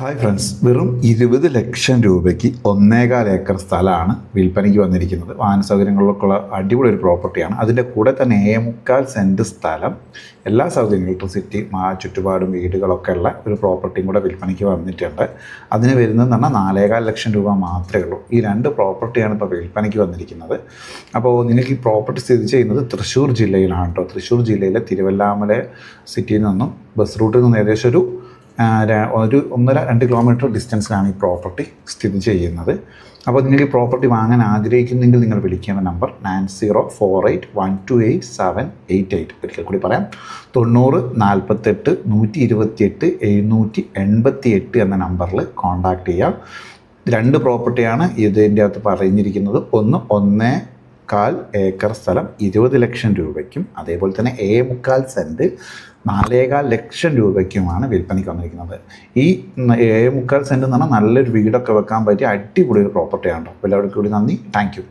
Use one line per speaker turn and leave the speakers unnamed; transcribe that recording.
Hi friends വെറും ഇരുപത് ലക്ഷം രൂപയ്ക്ക് ഒന്നേകാൽ ഏക്കർ സ്ഥലമാണ് വിൽപ്പനയ്ക്ക് വന്നിരിക്കുന്നത്. വാഹന സൗകര്യങ്ങളിലൊക്കെ ഉള്ള അടിപൊളി ഒരു പ്രോപ്പർട്ടിയാണ്. അതിന്റെ കൂടെ തന്നെ ഏമുക്കാൽ സെന്റ് സ്ഥലം. എല്ലാ സൗകര്യങ്ങളും ഇലക്ട്രിസിറ്റി മാ ചുറ്റുപാടും വീടുകളൊക്കെ ഉള്ള ഒരു പ്രോപ്പർട്ടിയും കൂടെ വിൽപ്പനയ്ക്ക് വന്നിട്ടുണ്ട്. അതിന് വരുന്നതെന്ന് പറഞ്ഞാൽ നാലേകാൽ ലക്ഷം രൂപ മാത്രമേ ഉള്ളൂ. ഈ രണ്ട് പ്രോപ്പർട്ടിയാണ് ഇപ്പോൾ വിൽപ്പനയ്ക്ക് വന്നിരിക്കുന്നത്. അപ്പോൾ നിങ്ങൾക്ക് ഈ പ്രോപ്പർട്ടി സ്ഥിതി ചെയ്യുന്നത് തൃശ്ശൂർ ജില്ലയിലാണ് കേട്ടോ. തൃശ്ശൂർ ജില്ലയിലെ തിരുവല്ലാമല സിറ്റിയിൽ നിന്നും ബസ് റൂട്ടിൽ നിന്ന് ഏകദേശം ഒരു ഒരു ഒന്നര രണ്ട് കിലോമീറ്റർ ഡിസ്റ്റൻസിലാണ് ഈ പ്രോപ്പർട്ടി സ്ഥിതി ചെയ്യുന്നത്. അപ്പോൾ നിങ്ങൾ ഈ പ്രോപ്പർട്ടി വാങ്ങാൻ ആഗ്രഹിക്കുന്നെങ്കിൽ നിങ്ങൾ വിളിക്കേണ്ട number nine zero four eight one two eight seven eight eight ഒരിക്കൽ കൂടി പറയാം. തൊണ്ണൂറ് നാൽപ്പത്തെട്ട് നൂറ്റി ഇരുപത്തിയെട്ട് എഴുന്നൂറ്റി എൺപത്തി എട്ട് എന്ന നമ്പറിൽ കോൺടാക്റ്റ് ചെയ്യാം. രണ്ട് പ്രോപ്പർട്ടിയാണ് ഇതിന്റെ അകത്ത് പറഞ്ഞിരിക്കുന്നത്. ഒന്ന് ഒന്നേ കാൽ ഏക്കർ സ്ഥലം ഇരുപത് ലക്ഷം രൂപയ്ക്കും അതേപോലെ തന്നെ ഏ മുക്കാൽ സെന്റ് നാലേകാൽ ലക്ഷം രൂപയ്ക്കുമാണ് വിൽപ്പനയ്ക്ക് വന്നിരിക്കുന്നത്. ഈ ഏ മുക്കാൽ സെന്റ് എന്ന് പറഞ്ഞാൽ നല്ലൊരു വീടൊക്കെ വെക്കാൻ പറ്റിയ അടിപൊളി ഒരു പ്രോപ്പർട്ടിയാണ് കേട്ടോ എല്ലാവർക്കും കൂടി നന്ദി. താങ്ക്